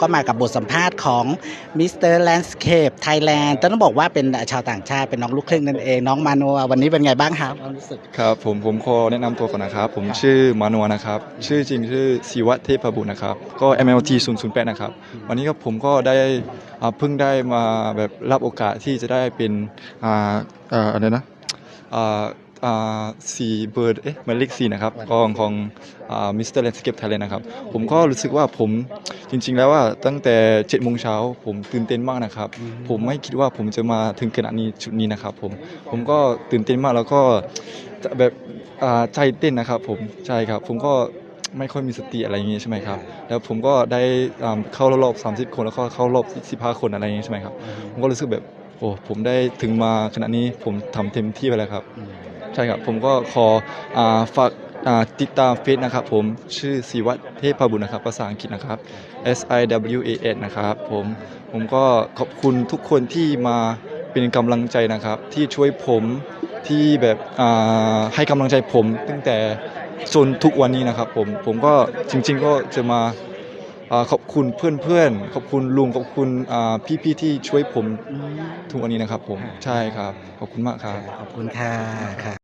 ก็มากับบทสัมภาษณ์ของ Mr. Landscape Thailand ต้องบอกว่าเป็นชาวต่างชาติเป็นน้องลูกครึ่งนั่นเอง น้องมาโนวันนี้เป็นไงบ้างครับความรู้สึกครับผมผมขอแนะนำตัวก่อนนะครับ ผมชื่อมานัวนะครับ ชื่อจริงชื่อศิวัตเทพบุตรนะครับ ก็ MLT 008 นะครับ วันนี้ก็ผมก็ได้เพิ่งได้มาแบบรับโอกาสที่จะได้เป็นอ่าอะไรนะอ่า สี่เบิร์ดเอ๊ะหมายเลขสี่นะครับของของอ่ามิสเตอร์แลนด์สเคปไทยแลนด์นะครับ ผมก็รู้สึกว่าผมจริง ๆ แล้วว่าตั้งแต่7จ็ดโมงเช้าผมตื่นเต้นมากนะครับ ผมไม่คิดว่าผมจะมาถึงขนาดนี้จุดนี้นะครับผมผมก็ตื่นเต้นมากแล้วก็แบบอ่าใจเต้นนะครับผมใช่ครับ ผมก็ไม่ค่อยมีสติอะไรอย่างงี้ใช่ไหมครับ แล้วผมก็ได้อ่าเข้ารอบ 30 คนแล้วก็เข้ารอบ15คนอะไรอย่างงี้ใช่ไหมครับ ผมก็รู้สึกแบบโอ้ผมได้ถึงมาขนาดนี้ผมทำเต็มที่ไปแล้วครับ ใช่ครับผมก็ขอฝากติดตามเฟซนะครับผมชื่อศิวัตเทพบุญนะครับภาษาอังกฤษนะครับ S I W A N นะครับผมผมก็ขอบคุณทุกคนที่มาเป็นกำลังใจนะครับ ที่ช่วยผมที่แบบให้กำลังใจผมตั้งแต่จนทุกวันนี้นะครับผมผมก็จริง ๆ ก็จะมาอขอบคุณเพื่อนๆ ขอบคุณลุง ขอบคุณพี่ๆ ที่ช่วยผมทุกวันนี้นะครับผม ใช่ครับ ขอบคุณมากครับ ขอบคุณค่ะ